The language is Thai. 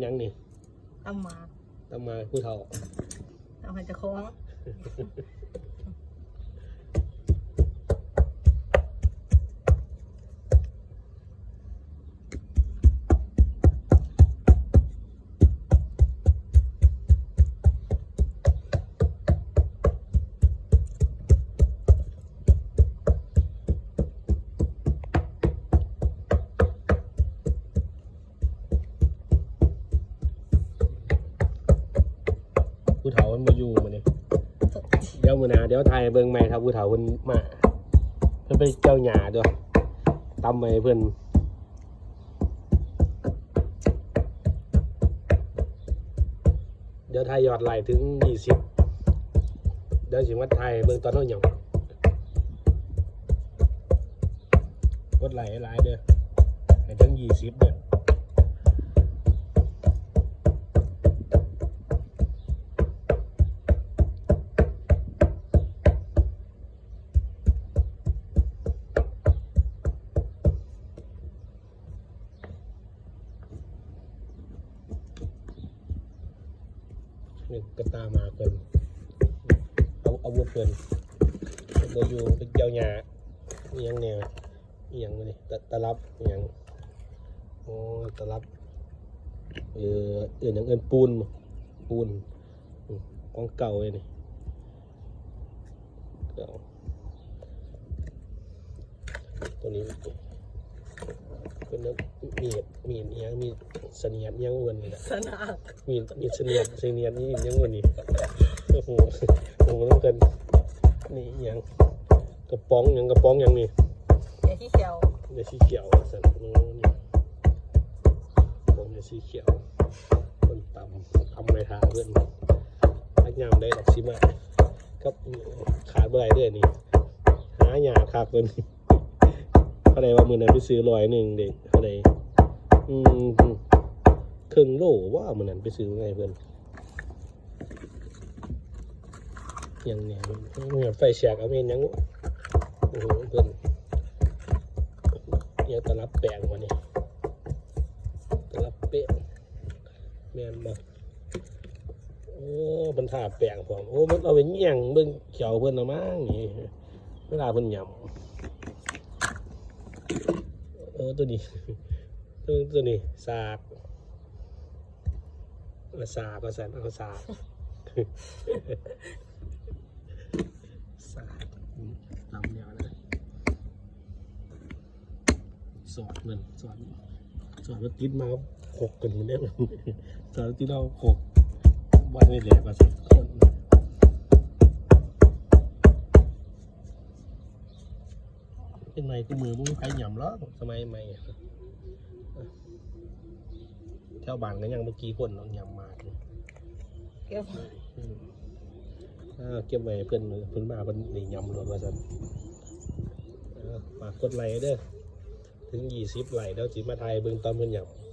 หยังนี่ตำหมากต้องมาผู้เฒ่า เอาให้เจะคล้าของ มันมาอยู่มาเนี่ยเดี๋ยวมือนาเดี๋ยวไทยเบิ่งใหม่ครับผู้เฒ่าเพิ่นมาเพิ่นไปเจ้าหญ้าด้วยตำไปเพิ่นเดี๋ยวไทยยอดไหลถึงยี่สิบเดี๋ยวสิวัดไทยเบิ่งตอนเท่าหยังกดไหลหลายเด้อให้ถึงยี่สิบเด้อ นี่กระตามาเพิ่นเอาอาวุธเพิ่นโดยอยู่เป็นเจ้าหญ้าอียงเนี่ยอียงวะนี่ตะตะลับอียงโอ้ตะลับเออเอื่นหยังเอื่นปูนปูนอืมของเก่าเลยนี่เก่าตัวนี้ เป็นนักมีดมีดอีหยังมีเสนียดอีหยังเวนนี่แหละสนากมีมีเสนียดเสนียดนี่ยังวันนี้โอ้โหโอ้โหต้องกันนี่อิหยังกระป๋องหยังกระป๋องหยังนี่เดี๋ยวที่เขียวเดี๋ยวสีเขียวสันโอ้นี่กระป๋องเดี๋ยวสีเขียวคนตำทำไรทาเพื่อนทักยามได้ดอกซิมาครับขาดเมื่อไหร่เด้อนี่หาหยาขาดเพิ่น เขาได้ว่ามือนั้นไปซื้อร้อยหนึ่งเด็กเขาได้อืมครึ่งโลว่ามันนั้นไปซื้อไงเพื่อนยังเนี่ยมือนไฟแฉกเอาเมนยังโอ้โหเพื่อนเนี่ยตะลับแปลงวะนี่ตะลับเป๊ะแมนมาโอ้มันถาแปลงผมโอ้มันเอาไปเยี่ยงเบิ่งเขียวเพื่อนละมั้งนี่เวลาเพิ่นยำ เออตัวนี้ตัวตัวนี้สากภาษาภาษาภาษาสาลำเดียวนะสอดเหมือนสอดสอดแล้วติดมาหกกันเหมือนเดิมสอดแล้วติดเราหกวันไม่แหลกภาษาคน เป็นไงกูมือมึงใครหย่ำล้อสมัยใหม่แถวบ้านก็ยังเมื่อกี้คนเราหย่ำมากเลยเก็บอืมอ่าเก็บไว้ให้เพื่อนเพื่อนมาเพื่อนได้ยำรถว่าสันอ่าฝากกดไลค์เด้อถึงยี่สิบไลค์แล้วจิมาไทยเบิ่งตอนเพื่อนยำ